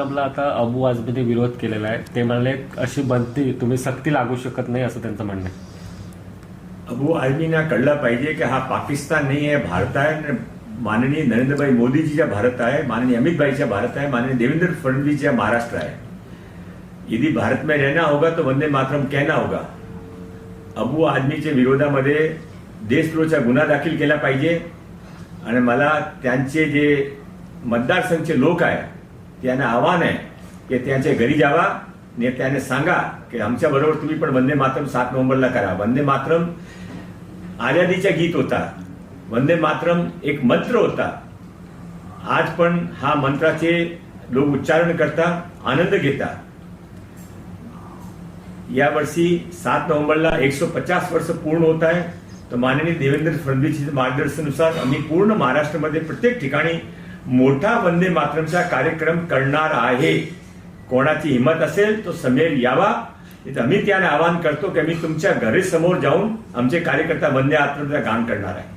आपला आता अबू आझमीने विरोध केलेला आहे. ते म्हणाले अशी बनती तुम्ही सक्ती लागू शकत नाही असं त्यांचं म्हणणं आहे. अबू आझमीना कळलं पाहिजे की हा पाकिस्तान नाही आहे भारत आहे. माननीय नरेंद्रभाई मोदीजीच्या भारत आहे माननीय अमित भाईचा भारत आहे माननीय देवेंद्र फडणवीसचा महाराष्ट्र आहे. यदि भारत में रहना होगा तो वंदे मातरम कहना होगा. अबू आदमीच्या विरोधामध्ये देशद्रोहाचा गुन्हा दाखल केला पाहिजे. आणि मला त्यांचे जे मतदारसंघचे लोक आहे त्यांना आव्हान आहे की त्यांच्या घरी जावा. आणि त्याने सांगा की आमच्या बरोबर तुम्ही पण वंदे मातरम सात नोव्हेंबरला करा. वंदे मातरम आझादीचा गीत होता. वंदे मातरम एक मंत्र होता. आज पण हा मंत्राचे लोक उच्चारण करता आनंद घेता. यावर्षी सात नोव्हेंबरला एकशे पचास वर्ष पूर्ण होत आहे. तर माननीय देवेंद्र फडणवीस मार्गदर्शनानुसार आम्ही पूर्ण महाराष्ट्रामध्ये प्रत्येक ठिकाणी मोठा वंदे मातरमचा कार्यक्रम करणार आहे. कोणाची हिंमत असेल तो समेल यावा. इथं आम्ही त्याने आवाहन करतो की आम्ही तुमच्या घरी समोर जाऊन आमचे कार्यकर्ता वंदे मातरमचा गान करणार आहे.